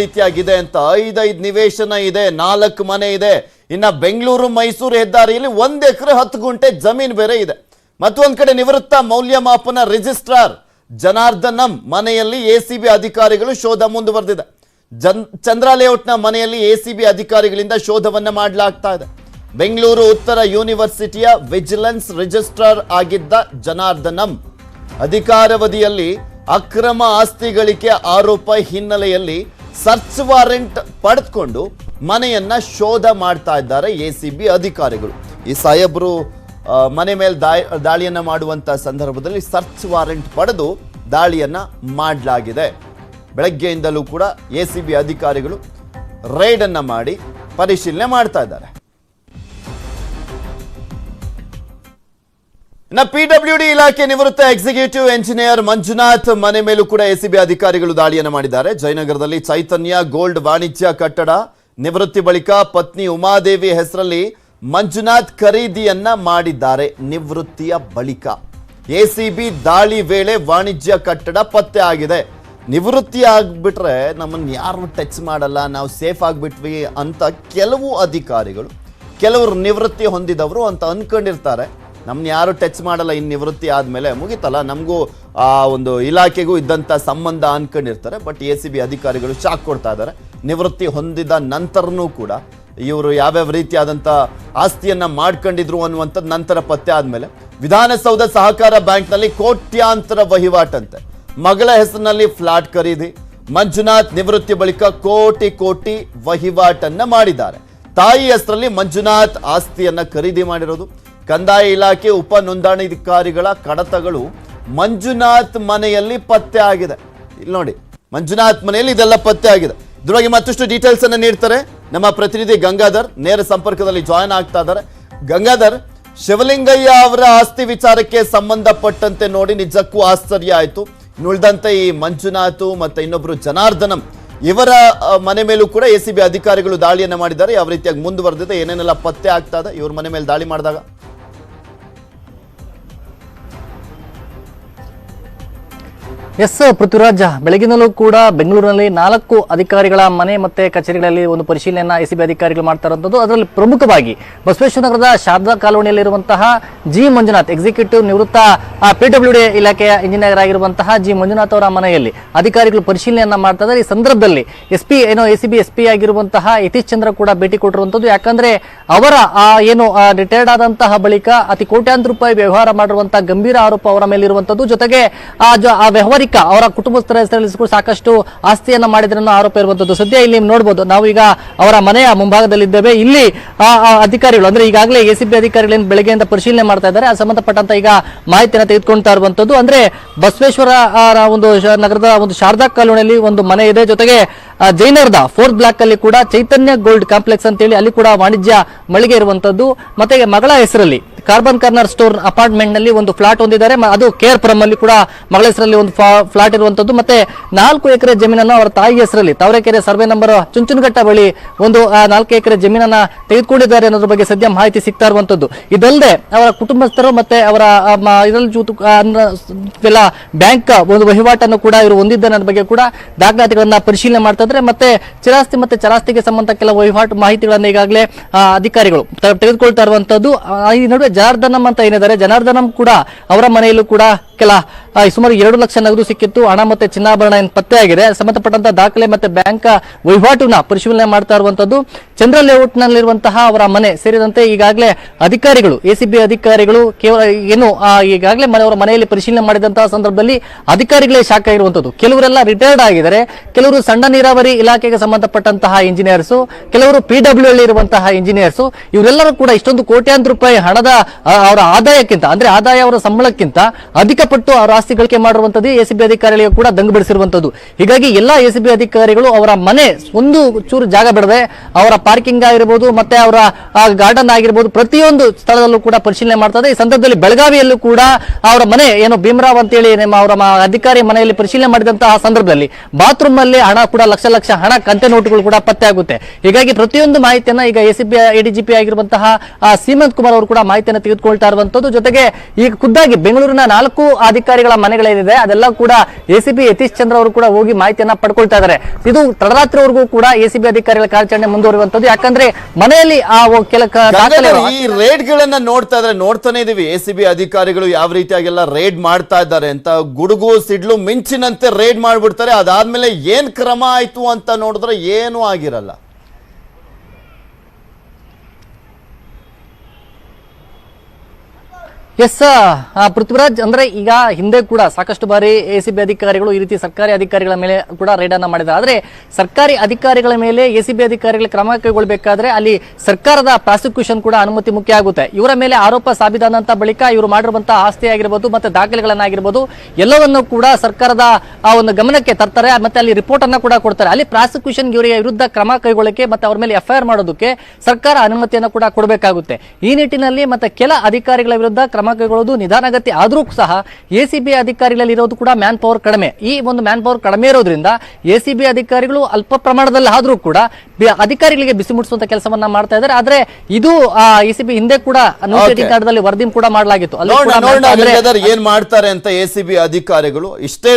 ರೀತಿಯಾಗಿದೆ ಅಂತ ಐದೈದು ನಿವೇಶನ ಇದೆ, ನಾಲ್ಕು ಮನೆ ಇದೆ. ಇನ್ನ ಬೆಂಗಳೂರು, ಮೈಸೂರು ಹೆದ್ದಾರಿಯಲ್ಲಿ ಒಂದ್ ಎಕರೆ ಹತ್ತು ಗುಂಟೆ ಜಮೀನು ಬೇರೆ ಇದೆ. ಮತ್ತೊಂದ್ ಕಡೆ ನಿವೃತ್ತ ಮೌಲ್ಯಮಾಪನ ರಿಜಿಸ್ಟ್ರಾರ್ ಜನಾರ್ದನಂ ಮನೆಯಲ್ಲಿ ಎಸಿಬಿ ಅಧಿಕಾರಿಗಳು ಶೋಧ ಮುಂದುವರೆದಿದೆ. ಜನ್ ಚಂದ್ರ ಲೇಔಟ್ನ ಮನೆಯಲ್ಲಿ ಎಸಿಬಿ ಅಧಿಕಾರಿಗಳಿಂದ ಶೋಧವನ್ನ ಮಾಡಲಾಗ್ತಾ ಇದೆ. ಬೆಂಗಳೂರು ಉತ್ತರ ಯೂನಿವರ್ಸಿಟಿಯ ವಿಜಿಲೆನ್ಸ್ ರಿಜಿಸ್ಟ್ರಾರ್ ಆಗಿದ್ದ ಜನಾರ್ದನಂ ಅಧಿಕಾರವಧಿಯಲ್ಲಿ ಅಕ್ರಮ ಆಸ್ತಿ ಗಳಿಕೆ ಆರೋಪ ಹಿನ್ನೆಲೆಯಲ್ಲಿ ಸರ್ಚ್ ವಾರೆಂಟ್ ಪಡೆದುಕೊಂಡು ಮನೆಯನ್ನ ಶೋಧ ಮಾಡ್ತಾ ಇದ್ದಾರೆ ಎಸಿಬಿ ಅಧಿಕಾರಿಗಳು. ಈ ಸಾಹೇಬರು ಮನೆ ಮೇಲೆ ದಾಳಿ ದಾಳಿಯನ್ನ ಮಾಡುವಂತ ಸಂದರ್ಭದಲ್ಲಿ ಸರ್ಚ್ ವಾರೆಂಟ್ ಪಡೆದು ದಾಳಿಯನ್ನ ಮಾಡಲಾಗಿದೆ. ಬೆಳಗ್ಗೆಯಿಂದಲೂ ಕೂಡ ಎಸಿಬಿ ಅಧಿಕಾರಿಗಳು ರೈಡನ್ನು ಮಾಡಿ ಪರಿಶೀಲನೆ ಮಾಡ್ತಾ ಇದ್ದಾರೆ. ಇನ್ನ ಪಿಡಬ್ಲ್ಯೂಡಿ ಇಲಾಖೆ ನಿವೃತ್ತ ಎಕ್ಸಿಕ್ಯೂಟಿವ್ ಎಂಜಿನಿಯರ್ ಮಂಜುನಾಥ್ ಮನೆ ಮೇಲೂ ಕೂಡ ಎಸಿಬಿ ಅಧಿಕಾರಿಗಳು ದಾಳಿಯನ್ನು ಮಾಡಿದ್ದಾರೆ. ಜಯನಗರದಲ್ಲಿ ಚೈತನ್ಯ ಗೋಲ್ಡ್ ವಾಣಿಜ್ಯ ಕಟ್ಟಡ ನಿವೃತ್ತಿ ಬಳಿಕ ಪತ್ನಿ ಉಮಾದೇವಿ ಹೆಸರಲ್ಲಿ ಮಂಜುನಾಥ್ ಖರೀದಿಯನ್ನ ಮಾಡಿದ್ದಾರೆ. ನಿವೃತ್ತಿಯ ಬಳಿಕ ಎಸಿಬಿ ದಾಳಿ ವೇಳೆ ವಾಣಿಜ್ಯ ಕಟ್ಟಡ ಪತ್ತೆ ಆಗಿದೆ. ನಿವೃತ್ತಿ ಆಗ್ಬಿಟ್ರೆ ನಮ್ಮನ್ನು ಯಾರು ಟಚ್ ಮಾಡಲ್ಲ. ನಾವು ಸೇಫ್ ಆಗಿಬಿಟ್ವಿ ಅಂತ ಕೆಲವು ಅಧಿಕಾರಿಗಳು, ಕೆಲವರು ನಿವೃತ್ತಿ ಹೊಂದಿದವರು ಅಂತ ಅನ್ಕೊಂಡಿರ್ತಾರೆ. ನಮ್ನ ಯಾರು ಟಚ್ ಮಾಡಲ್ಲ ಇನ್ನು ನಿವೃತ್ತಿ ಆದಮೇಲೆ ಮುಗಿತಲ್ಲ. ನಮಗೂ ಆ ಒಂದು ಇಲಾಖೆಗೂ ಇದ್ದಂಥ ಸಂಬಂಧ ಅನ್ಕೊಂಡಿರ್ತಾರೆ. ಬಟ್ ಎ ಸಿ ಬಿ ಅಧಿಕಾರಿಗಳು ಶಾಕ್ ಕೊಡ್ತಾ ಇದ್ದಾರೆ. ನಿವೃತ್ತಿ ಹೊಂದಿದ ನಂತರನೂ ಕೂಡ ಇವರು ಯಾವ್ಯಾವ ರೀತಿಯಾದಂಥ ಆಸ್ತಿಯನ್ನ ಮಾಡ್ಕೊಂಡಿದ್ರು ಅನ್ನುವಂಥದ್ದು ನಂತರ ಪತ್ತೆ ಆದಮೇಲೆ ವಿಧಾನಸೌಧ ಸಹಕಾರ ಬ್ಯಾಂಕ್ನಲ್ಲಿ ಕೋಟ್ಯಾಂತರ ವಹಿವಾಟಂತೆ. ಮಗಳ ಹೆಸರಿನಲ್ಲಿ ಫ್ಲಾಟ್ ಖರೀದಿ, ಮಂಜುನಾಥ್ ನಿವೃತ್ತಿ ಬಳಿಕ ಕೋಟಿ ಕೋಟಿ ವಹಿವಾಟನ್ನ ಮಾಡಿದ್ದಾರೆ. ತಾಯಿ ಹೆಸರಲ್ಲಿ ಮಂಜುನಾಥ್ ಆಸ್ತಿಯನ್ನ ಖರೀದಿ ಮಾಡಿರೋದು. ಕಂದಾಯ ಇಲಾಖೆ ಉಪ ನೋಂದಣಾಧಿಕಾರಿಗಳ ಕಡತಗಳು ಮಂಜುನಾಥ್ ಮನೆಯಲ್ಲಿ ಪತ್ತೆ ಆಗಿದೆ. ಇಲ್ಲಿ ನೋಡಿ, ಮಂಜುನಾಥ್ ಮನೆಯಲ್ಲಿ ಇದೆಲ್ಲ ಪತ್ತೆ ಆಗಿದೆ. ಇದ್ರೊಳಗೆ ಮತ್ತಷ್ಟು ಡೀಟೇಲ್ಸ್ ಅನ್ನು ನೀಡ್ತಾರೆ. ನಮ್ಮ ಪ್ರತಿನಿಧಿ ಗಂಗಾಧರ್ ನೇರ ಸಂಪರ್ಕದಲ್ಲಿ ಜಾಯಿನ್ ಆಗ್ತಾ ಇದ್ದಾರೆ. ಗಂಗಾಧರ್, ಶಿವಲಿಂಗಯ್ಯ ಅವರ ಆಸ್ತಿ ವಿಚಾರಕ್ಕೆ ಸಂಬಂಧಪಟ್ಟಂತೆ ನೋಡಿ ನಿಜಕ್ಕೂ ಆಶ್ಚರ್ಯ ಆಯಿತು. ಇನ್ನು ಈ ಮಂಜುನಾಥ್ ಮತ್ತೆ ಇನ್ನೊಬ್ರು ಜನಾರ್ದನಂ, ಇವರ ಮನೆ ಮೇಲೂ ಕೂಡ ಎ ಸಿ ಬಿ ಅಧಿಕಾರಿಗಳು ದಾಳಿಯನ್ನು ಮಾಡಿದ್ದಾರೆ. ಯಾವ ರೀತಿಯಾಗಿ ಮುಂದುವರೆದಿದೆ, ಏನೇನೆಲ್ಲ ಪತ್ತೆ ಆಗ್ತಾ ಇದೆ, ಇವ್ರ ಮನೆ ಮೇಲೆ ದಾಳಿ ಮಾಡಿದಾಗ. ಎಸ್ ಪೃಥ್ವಿರಾಜ್, ಬೆಳಗಿನಲ್ಲೂ ಕೂಡ ಬೆಂಗಳೂರಿನಲ್ಲಿ ನಾಲ್ಕು ಅಧಿಕಾರಿಗಳ ಮನೆ ಮತ್ತೆ ಕಚೇರಿಗಳಲ್ಲಿ ಒಂದು ಪರಿಶೀಲನೆಯನ್ನ ಎಸಿಬಿ ಅಧಿಕಾರಿಗಳು ಮಾಡ್ತಾ ಇರುವಂತದ್ದು ಅದರಲ್ಲಿ ಪ್ರಮುಖವಾಗಿ ಬಸವೇಶ್ವರ ಶಾರದಾ ಕಾಲೋನಿಯಲ್ಲಿರುವಂತಹ ಜಿ. ಮಂಜುನಾಥ್ ಎಕ್ಸಿಕ್ಯೂಟಿವ್ ನಿವೃತ್ತ ಪಿಡಬ್ಲ್ಯೂ ಡಿ ಇಲಾಖೆಯ ಇಂಜಿನಿಯರ್ ಆಗಿರುವಂತಹ ಜಿ. ಮಂಜುನಾಥ್ ಅವರ ಮನೆಯಲ್ಲಿ ಅಧಿಕಾರಿಗಳು ಪರಿಶೀಲನೆಯನ್ನ ಮಾಡ್ತಾ ಈ ಸಂದರ್ಭದಲ್ಲಿ ಎಸ್ ಪಿ ಏನೋ ಎಸಿಬಿ ಎಸ್ಪಿ ಆಗಿರುವಂತಹ ಯತೀಶ್ ಚಂದ್ರ ಕೂಡ ಭೇಟಿ ಕೊಟ್ಟಿರುವಂತದ್ದು. ಯಾಕಂದ್ರೆ ಅವರ ಏನು ರಿಟೈರ್ಡ್ ಆದಂತಹ ಬಳಿಕ ಅತಿ ಕೋಟ್ಯಾಂತರ ರೂಪಾಯಿ ವ್ಯವಹಾರ ಮಾಡಿರುವಂತಹ ಗಂಭೀರ ಆರೋಪ ಅವರ ಮೇಲೆ ಇರುವಂತದ್ದು ಜೊತೆಗೆ ಆ, ಜ- ಆ ಅವರ ಕುಟುಂಬಸ್ಥರ ಹೆಸರಲ್ಲಿ ಸಾಕಷ್ಟು ಆಸ್ತಿಯನ್ನ ಮಾಡಿದ್ರನ್ನು ಆರೋಪ ಇರುವಂತದ್ದು ಸದ್ಯ ಇಲ್ಲಿ ನೋಡಬಹುದು ನಾವು ಈಗ ಅವರ ಮನೆಯ ಮುಂಭಾಗದಲ್ಲಿದ್ದೇವೆ ಇಲ್ಲಿ ಆ, ಆ ಅಧಿಕಾರಿಗಳು ಅಂದ್ರೆ ಈಗಾಗಲೇ ಎಸಿಬಿ ಅಧಿಕಾರಿಗಳು ಬೆಳಗ್ಗೆಯಿಂದ ಪರಿಶೀಲನೆ ಮಾಡ್ತಾ ಇದ್ದಾರೆ. ಆ ಸಂಬಂಧಪಟ್ಟಂತ ಈಗ ಮಾಹಿತಿಯನ್ನು ತೆಗೆದುಕೊಳ್ತಾ ಇರುವಂತದ್ದು. ಅಂದ್ರೆ ಬಸವೇಶ್ವರ ಒಂದು ನಗರದ ಒಂದು ಶಾರದಾ ಕಾಲೋನಿಯಲ್ಲಿ ಒಂದು ಮನೆ ಇದೆ. ಜೊತೆಗೆ ಜೈನರ್ದ ಫೋರ್ತ್ ಬ್ಲಾಕ್ ಅಲ್ಲಿ ಕೂಡ ಚೈತನ್ಯ ಗೋಲ್ಡ್ ಕಾಂಪ್ಲೆಕ್ಸ್ ಅಂತೇಳಿ ಅಲ್ಲಿ ಕೂಡ ವಾಣಿಜ್ಯ ಮಳಿಗೆ ಇರುವಂತದ್ದು. ಮತ್ತೆ ಮಗಳ ಹೆಸರಲ್ಲಿ ಕಾರ್ಬನ್ ಕಾರ್ನರ್ ಸ್ಟೋರ್ ಅಪಾರ್ಟ್ಮೆಂಟ್ನಲ್ಲಿ ಒಂದು ಫ್ಲಾಟ್ ಹೊಂದಿದ್ದಾರೆ. ಅದು ಕೇರ್ ಪುರಂ ಅಲ್ಲಿ ಕೂಡ ಮಗಳ ಹೆಸರಲ್ಲಿ ಒಂದು ಫ್ಲಾಟ್ ಇರುವಂತದ್ದು. ಮತ್ತೆ ನಾಲ್ಕು ಎಕರೆ ಜಮೀನನ್ನು ಅವರ ತಾಯಿ ಹೆಸರಲ್ಲಿ, ತಾವರೆಕೆರೆ ಸರ್ವೆ ನಂಬರ್ ಚುಂಚುನಘಟ್ಟ ಬಳಿ ಒಂದು ನಾಲ್ಕು ಎಕರೆ ಜಮೀನನ್ನ ತೆಗೆದುಕೊಂಡಿದ್ದಾರೆ ಅನ್ನೋದ್ರ ಬಗ್ಗೆ ಸದ್ಯ ಮಾಹಿತಿ ಸಿಗ್ತಾ ಇರುವಂತದ್ದು. ಇದಲ್ಲದೆ ಅವರ ಕುಟುಂಬಸ್ಥರು ಮತ್ತೆ ಅವರ ಇದರಲ್ಲಿ ಎಲ್ಲ ಬ್ಯಾಂಕ್ ಒಂದು ವಹಿವಾಟನ್ನು ಕೂಡ ಇವರು ಹೊಂದಿದ್ದ ಬಗ್ಗೆ ಕೂಡ ದಾಖಲಾತಿಗಳನ್ನ ಪರಿಶೀಲನೆ ಮಾಡ್ತಾ ಇದ್ದಾರೆ. ಮತ್ತೆ ಚಿರಾಸ್ತಿ ಮತ್ತೆ ಚರಾಸ್ತಿಗೆ ಸಂಬಂಧ ಕೆಲವು ವಹಿವಾಟು ಮಾಹಿತಿಗಳನ್ನ ಈಗಾಗಲೇ ಅಧಿಕಾರಿಗಳು ತೆಗೆದುಕೊಳ್ತಾ ಇರುವಂತದ್ದು. ಈ ನಡುವೆ ಜನಾರ್ದನಂ ಅಂತ ಏನಿದ್ದಾರೆ ಜನಾರ್ದನಂ ಕೂಡ ಅವರ ಮನೆಯಲ್ಲೂ ಕೂಡ ಕೆಲ ಸುಮಾರು ಎರಡು ಲಕ್ಷ ನಗದು ಸಿಕ್ಕಿತ್ತು. ಹಣ ಮತ್ತೆ ಚಿನ್ನಾಭರಣ ಪತ್ತೆಯಾಗಿದೆ ಪತ್ತೆ ಆಗಿದೆ. ಸಂಬಂಧಪಟ್ಟಂತ ದಾಖಲೆ ಮತ್ತೆ ಬ್ಯಾಂಕ್ ವಹಿವಾಟುನ ಪರಿಶೀಲನೆ ಮಾಡ್ತಾ ಇರುವಂತದ್ದು. ಚಂದ್ರ ಲೇಔಟ್ ನಲ್ಲಿರುವಂತಹ ಅವರ ಮನೆ ಸೇರಿದಂತೆ ಈಗಾಗಲೇ ಅಧಿಕಾರಿಗಳು, ಎಸಿಬಿ ಅಧಿಕಾರಿಗಳು ಕೇವಲ, ಏನು ಈಗಾಗಲೇ ಮನೆ, ಅವರ ಮನೆಯಲ್ಲಿ ಪರಿಶೀಲನೆ ಮಾಡಿದಂತಹ ಸಂದರ್ಭದಲ್ಲಿ ಅಧಿಕಾರಿಗಳೇ ಶಾಖ ಇರುವಂತದ್ದು. ಕೆಲವರೆಲ್ಲ ರಿಟೈರ್ಡ್ ಆಗಿದ್ದಾರೆ. ಕೆಲವರು ಸಣ್ಣ ನೀರಾವರಿ ಇಲಾಖೆಗೆ ಸಂಬಂಧಪಟ್ಟಂತಹ ಇಂಜಿನಿಯರ್ಸ್ ಕೆಲವರು ಪಿಡಬ್ಲ್ಯೂ ಅಲ್ಲಿ ಇರುವಂತಹ ಇಂಜಿನಿಯರ್ಸ್ ಇವರೆಲ್ಲರೂ ಕೂಡ ಇಷ್ಟೊಂದು ಕೋಟ್ಯಾಂತರ ರೂಪಾಯಿ ಹಣದ ಅವರ ಆದಾಯಕ್ಕಿಂತ, ಅಂದ್ರೆ ಆದಾಯ ಅವರ ಸಂಬಳಕ್ಕಿಂತ ಅಧಿಕ ಪಟ್ಟು ಅವರ ಆಸ್ತಿ ಗಳಿಕೆ ಮಾಡಿರುವಂತದ್ದು ಎಸಿಬಿ ಅಧಿಕಾರಿಗಳಿಗೆ ಕೂಡ ದಂಗು ಬಿಡಿಸಿರುವಂತದ್ದು ಹೀಗಾಗಿ ಎಲ್ಲಾ ಎಸಿಬಿ ಅಧಿಕಾರಿಗಳು ಅವರ ಮನೆ ಒಂದು ಚೂರು ಜಾಗ ಬಿಡದೆ ಅವರ ಪಾರ್ಕಿಂಗ್ ಆಗಿರ್ಬೋದು ಮತ್ತೆ ಅವರ ಗಾರ್ಡನ್ ಆಗಿರ್ಬೋದು ಪ್ರತಿಯೊಂದು ಸ್ಥಳದಲ್ಲೂ ಕೂಡ ಪರಿಶೀಲನೆ ಮಾಡ್ತದೆ. ಈ ಸಂದರ್ಭದಲ್ಲಿ ಬೆಳಗಾವಿಯಲ್ಲೂ ಕೂಡ ಅವರ ಮನೆ ಏನು ಭೀಮರಾವ್ ಅಂತೇಳಿ ನಮ್ಮ ಅವರ ಅಧಿಕಾರಿ ಮನೆಯಲ್ಲಿ ಪರಿಶೀಲನೆ ಮಾಡಿದಂತಹ ಸಂದರ್ಭದಲ್ಲಿ ಬಾತ್ರೂಮ್ ಅಲ್ಲಿ ಹಣ ಕೂಡ ಲಕ್ಷ ಲಕ್ಷ ಹಣ ಕಂತೆ ನೋಟುಗಳು ಕೂಡ ಪತ್ತೆ ಆಗುತ್ತೆ. ಹೀಗಾಗಿ ಪ್ರತಿಯೊಂದು ಮಾಹಿತಿಯನ್ನ ಈಗ ಎಸಿಬಿ ಎಡಿಜಿಪಿ ಆಗಿರುವಂತಹ ಆ, ಸೀಮಂತ್ ಕುಮಾರ್ ಅವರು ಕೂಡ ಮಾಹಿತಿಯನ್ನು ತೆಗೆದುಕೊಳ್ತಾ ಇರುವಂತದ್ದು ಜೊತೆಗೆ ಈಗ ಖುದ್ದಾಗಿ ಬೆಂಗಳೂರಿನ ನಾಲ್ಕು ಅಧಿಕಾರಿಗಳ ಮನೆಗಳೇನಿದೆ ಅದೆಲ್ಲ ಕೂಡ ಎಸಿಪಿ ಯತೀಶ್ ಚಂದ್ರ ಅವರು ಕೂಡ ಹೋಗಿ ಮಾಹಿತಿಯನ್ನ ಪಡ್ಕೊಳ್ತಾ ಇದ್ದಾರೆ ಇದು ತಡರಾತ್ರಿವರೆಗೂ ಕೂಡ ಎಸಿಬಿ ಅಧಿಕಾರಿಗಳ ಕಾರ್ಯಾಚರಣೆ ಮುಂದುವರಿಯುವಂತದ್ದು ಯಾಕಂದ್ರೆ ಮನೆಯಲ್ಲಿ ಆ ಕೆಲ ಈ ರೇಡ್ ಗಳನ್ನ ನೋಡ್ತಾ ಇದ್ರೆ ನೋಡ್ತಾನೆ ಇದೀವಿ. ಎಸಿಬಿ ಸಿ ಬಿ ಅಧಿಕಾರಿಗಳು ಯಾವ ರೀತಿಯಾಗೆಲ್ಲ ರೇಡ್ ಮಾಡ್ತಾ ಇದ್ದಾರೆ ಅಂತ ಗುಡುಗು ಸಿಡ್ಲು ಮಿಂಚಿನಂತೆ ರೇಡ್ ಮಾಡ್ಬಿಡ್ತಾರೆ. ಅದಾದ್ಮೇಲೆ ಏನ್ ಕ್ರಮ ಆಯ್ತು ಅಂತ ನೋಡಿದ್ರೆ ಏನು ಆಗಿರಲ್ಲ. ಎಸ್ ಪೃಥ್ವಿರಾಜ್, ಅಂದ್ರೆ ಈಗ ಹಿಂದೆ ಕೂಡ ಸಾಕಷ್ಟು ಬಾರಿ ಎ ಸಿ ಅಧಿಕಾರಿಗಳು, ಈ ರೀತಿ ಸರ್ಕಾರಿ ಅಧಿಕಾರಿಗಳ ಮೇಲೆ ಕೂಡ ರೇಡ್ ಅನ್ನ ಮಾಡಿದ್ದಾರೆ. ಆದ್ರೆ ಸರ್ಕಾರಿ ಅಧಿಕಾರಿಗಳ ಮೇಲೆ ಎ ಸಿ ಅಧಿಕಾರಿಗಳ ಕ್ರಮ ಕೈಗೊಳ್ಳಬೇಕಾದ್ರೆ ಅಲ್ಲಿ ಸರ್ಕಾರದ ಪ್ರಾಸಿಕ್ಯೂಷನ್ ಕೂಡ ಅನುಮತಿ ಮುಖ್ಯ ಆಗುತ್ತೆ. ಇವರ ಮೇಲೆ ಆರೋಪ ಸಾಬೀತಾದಂತ ಬಳಿಕ ಇವರು ಮಾಡಿರುವಂತಹ ಆಸ್ತಿ ಆಗಿರ್ಬೋದು, ಮತ್ತೆ ದಾಖಲೆಗಳನ್ನಾಗಿರ್ಬೋದು, ಎಲ್ಲವನ್ನು ಕೂಡ ಸರ್ಕಾರದ ಆ ಒಂದು ಗಮನಕ್ಕೆ ತರ್ತಾರೆ, ಮತ್ತೆ ಅಲ್ಲಿ ರಿಪೋರ್ಟ್ ಅನ್ನ ಕೂಡ ಕೊಡ್ತಾರೆ. ಅಲ್ಲಿ ಪ್ರಾಸಿಕ್ಯೂಷನ್ ಇವರಿಗೆ ವಿರುದ್ಧ ಕ್ರಮ ಕೈಗೊಳ್ಳಕ್ಕೆ ಮತ್ತೆ ಅವರ ಮೇಲೆ ಎಫ್ಐಆರ್ ಮಾಡೋದಕ್ಕೆ ಸರ್ಕಾರ ಅನುಮತಿಯನ್ನು ಕೂಡ ಕೊಡಬೇಕಾಗುತ್ತೆ. ಈ ನಿಟ್ಟಿನಲ್ಲಿ ಮತ್ತೆ ಕೆಲ ಅಧಿಕಾರಿಗಳ ವಿರುದ್ಧ ಕ್ರಮ ಕೈಗೊಳ್ಳೋದು ನಿಧಾನಗತಿ ಆದರೂ ಸಹ ಎಸಿಬಿ ಅಧಿಕಾರಿಗಳಲ್ಲಿ ಇರೋದು ಕೂಡ ಮ್ಯಾನ್ ಪವರ್ ಕಡಿಮೆ. ಈ ಒಂದು ಮ್ಯಾನ್ ಪವರ್ ಕಡಿಮೆ ಇರೋದ್ರಿಂದ ಎಸಿಬಿ ಅಧಿಕಾರಿಗಳು ಅಲ್ಪ ಪ್ರಮಾಣದಲ್ಲಿ ಆದರೂ ಕೂಡ ಬಿ- ಅಧಿಕಾರಿಗಳಿಗೆ ಬಿಸಿ ಮುಟ್ಟಿಸುವಂತ ಕೆಲಸವನ್ನ ಮಾಡ್ತಾ ಇದ್ದಾರೆ. ಆದ್ರೆ ಇದು ಎಸಿಬಿ ಹಿಂದೆ ಕೂಡ ನೂತನ ಕಾರ್ಡ್ ಕಾರ್ಡ್ದಲ್ಲಿ ವರದಿ ಕೂಡ ಮಾಡಲಾಗಿತ್ತು. ಕೂಡ ಏನ್ ಮಾಡ್ತಾರೆ ಅಂತ ಎ ಸಿ ಬಿ ಅಧಿಕಾರಿಗಳು ಇಷ್ಟೇ